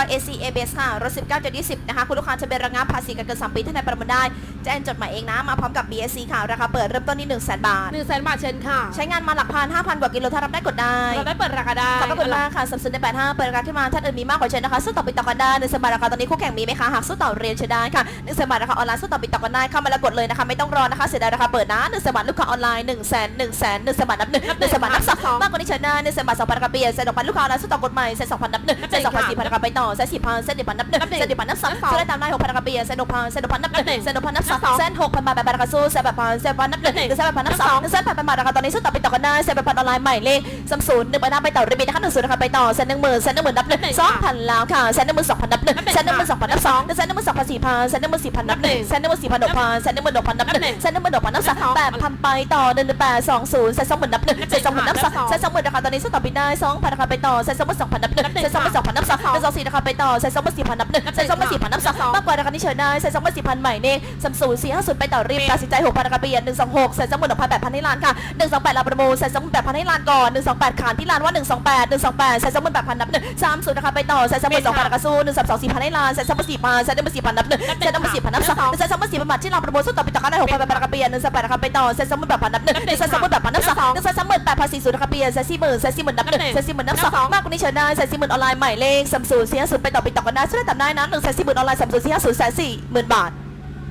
500 AC ABS ค่ะ รถ 19จุด20 นะคะ คุณลูกค้าจะเป็นระงับภาษีกันเกิน 3 ปีท่านใดประเมินได้ แจ้งจดหมายเองนะ มาพร้อมกับ BSC ค่ะ ราคาเปิดเริ่มต้นที่ 1 0 0 0 0 0 บาท หนึ่งแสนบาทเชิญค่ะใช้งานมาหลักพัน5,000 กว่ากิโลถ้ารับได้กดได้ เราได้เปิดราคาได้ขอบพระคุณมากค่ะสับสนใน85เปิดราคาขึ้นมาท่านอื่นมีมากกว่าเชิญนะคะสู้ต่อปิดต่อกันได้หนึ่งสมัยราคาตอนนี้คู่แข่งมีไหมคะหากสู้ต่อเรียนเชิญได้ค่ะหนึ่งสมัยราคาออนไลน์สู้ต่อปิดต่อกันได้เข้ามาแล้วกดเลยนะคะไม่ต้องรอนะคะเสียดายราคาเปิดนะหนึ่งสมัยลูกค้าออนไลน์1 0 0 0 0 0 1 0 0 0 0 1สมัยนับหนึ่งหนึ่งสมัยนับสองมากกว่านี้เชิญได้หนึ่งสมัยสองพันราคาเปลี่ยนเซ็นดอกพันลูกค้าออนไลน์สู้ต่อกฎใหม่เซ็นสองพันนับหนึ่งเซ็นสองพันสี่พันราคาไปต่อเซ็นสี่พันเซ็นหนึ่งพันนับหนึ่งเซ็นหนึ่งพันนับสองเสู้ได้ตามได้หกพันกราคาเปลี่ยเซ็นหกพันเซ็นหกพันนับหนึ่งเซ็นหกพันนับสองเซ็นหกพันบาทแบบกราคาสู้เซ็นแบบพันเซ็นพันนับหนึ่งเซ็นแบบพันนับสองเซ็นแปดพันบาทราคาตอนนี้สู้ต่อไปต่อกันได้เซ็นแบบพันออนไลน์ใหม่เลขสามศูนย์หนึ่งพันห้าไปต่อรีบีนะคะหนึ่งศูนย์ราคาไปต่อเซ็นหนึ่งหมื่นเซ็นหนึ่งหมื่นนับหนึ่งสองพันแล้วค่ะเซ็นหนึ่งหมื่นสองพันนับหนึ่งเซ็นหนึ่งหมื่นสองพันนับสองเซ็นหนึ่งหมื่นสองพันสี่พันเซ็นหนึ่งหมื่นสี่พันนับหนึ่งเซ็นหนึ่งหมื่นสี่พันหกพันเซ็นหนึ่งหมื่นหกพันนับหนึ่งเซ็นหนึ่งหมื่นหกพันนับสามแปดพันไปต่อหนึ่งหนึ่งแปดสองศูนย์เซ็นสองหมื่นนับหนึ่งเซ็นสองหมื่นนับสองเซ็นสองหมื่นราคาตอนนี้สู้ต่อไปได้สองพันราคาไปต่อเซ็นสองหมื่นสองพันนับหนึ่งเซ็นสองหมื่นสองพันนับสองเซ็นสองสี่ราคาไปต่อเซ็นสองหมื่นสี่พันนับหนึ่งเซ็นสองหมื่นสี่พันนับสองมากกว่าราคาที่เชิญได้เซ็นสองหมื่นสี่พันใหม่เนี่ยสามศูนย์สี่ห้าศูนย์ไปต่อรีบตัดสินใจหกพันราคาเปลี่ยนหนึ่งสองหกเซ็นสองหมื่นหกพันแปดพันให้ล้านค่ะหนึ่งสองแปดเราประมูลเซ็นสองหมื่นแปดพันให้ล้านก่อนหนึ่งสองแปดขานที่ล้านว่าหนึ่งสองแปดหนึ่งสองแปดเซ็นสองหมื่นแปดพันนับหนึ่งสามศูนย์ราคาไปต่อเซ็นสองหมื่นสองพันราคาสู้หนึ่งสามสองสี่พันให้ล้านเซ็นสองหมื่นสี่พันเซ็นสองหมื่นสี่พันนับหนึ่งเซ็นสองหมื่นสี่พันนับสองเซ็นสองหมื่นสี่พันบาทที่เราประมูลสู้ต่อไปต่อกันได้หกพันแปดพันราคาเปลี่ยนหนึ่งสองแปดราคาไปต่อเซ็นสองหมื่นแปดพันนับหนึ่งเซ็นสองหมื่นแปดพันนับสองเซ็นสองหมื่นแปดพันสี่ศูนย์ราคาเปลี่ยนเซ็นสี่หมื่นเซ็นสี่หมื่นนับหนึ่งเซ็นสี่หมื่นนับสองมากกว่านี้เชิญได้เซ็นสี่หมื่นออนไลน์ใหม่เลขสามศูนย์สี่ห้สุดไปต่อไปต่อกันได้ช่วยตามได้นะหนึ่งแสนสี่หมื่นออนไลน์สามศูนย์สี่ห้าศูนย์แสนสี่หมื่นบาท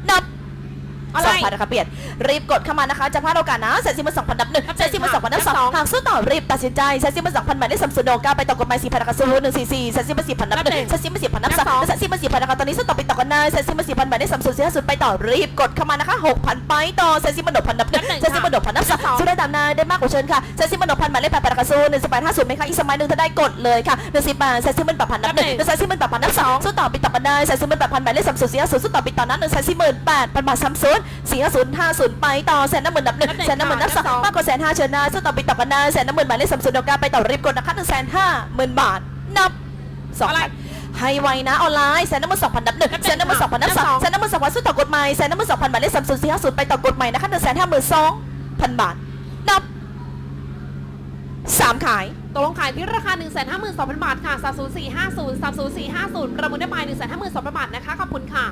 นับ อะไร สองพันนะคะเปลี่ยนรีบกดเข้ามานะคะ จะพลาดโอกาสนะเซ็นซิมันสองพันนับหนึ่งเซ็นซิมันสองพันนับสองหากสู้ต่อรีบตัดสินใจเซ็นซิมันสองพันหมายเลขสามศูนย์โเก้าไปต่อกฎหมายสี่พันนะคะสู้หนึ่งสี่สี่เซ็นซิมันสี่พันนับหนึ่งเซ็นซิมันสี่พันนับสองเซ็นซิมันสี่พันนะคะตอนนี้สู้ต่อไปต่อกันได้เซ็นซิมันสี่พันหมายเลขสามศูนย์สี่ห้าศูนย์ไปต่อรีบกดเข้ามานะคะหกพันไปต่อเซ็นซิมันหกพันนับหนึ่งเซ็นซิมันหกพันนับสองสู้ได้ตามนายได้มากกว่าเชิญค่ะเซ็นซิมันหกพันหมายเลขแปดพันนะคะสู้หนึ่งสิบแปดห้าศูนย์ไหมคะอีกสมัยหนึ่งถ้าได้กดเลยค่ะหนึ่งสิบแปดเซ็นซิมันแปดพันนับหนึ่งเซ็นซิมันแปดพันนับสองสู้ต่อไปต่อกันได้เซ็นซิมันแปดพันหมายเลขสามศูนย์สี่ห้าศูนย์สู้ต่อไปต่อนั้นหนึ่งเซ็นซิมันแปดพันบาทสามศูนย์สี่ห้าศูนย์ห้าศูนย์ไปต่อแสนน้ำหมื่นนับหนึ่งแสนน้ำหมื่นนับสองมากกว่าแสนห้าเชิญนะสู้ต่อไปต่อกันได้แสนน้ำหมื่นหมายเลขสามศูนย์เก้าไปต่อรีบกดนะคะหนึ่งแสนห้าหมื่นบาทนับสองอะไรพันให้ไวนะออนไลน์แสนน้ำมันสองพันนับหนึ่งแสนน้ำมันสองพันนับสองแสนน้ำมันสองพันสู้ต่อกฎหมายแสนน้ำมันสองพันหมายเลขสามศูนย์สี่ห้าศูนย์ไปต่อกฎหมายนะคะหนึ่งแสนห้าหมื่นสองพันบาทนับสามขายตกลงขายที่ราคา 1 5 2 0 0 0 บาทค่ะ 30450 30450 ประมูลได้ไป1 5 2 0 0 0 บาทนะคะ ขอบคุณค่ะ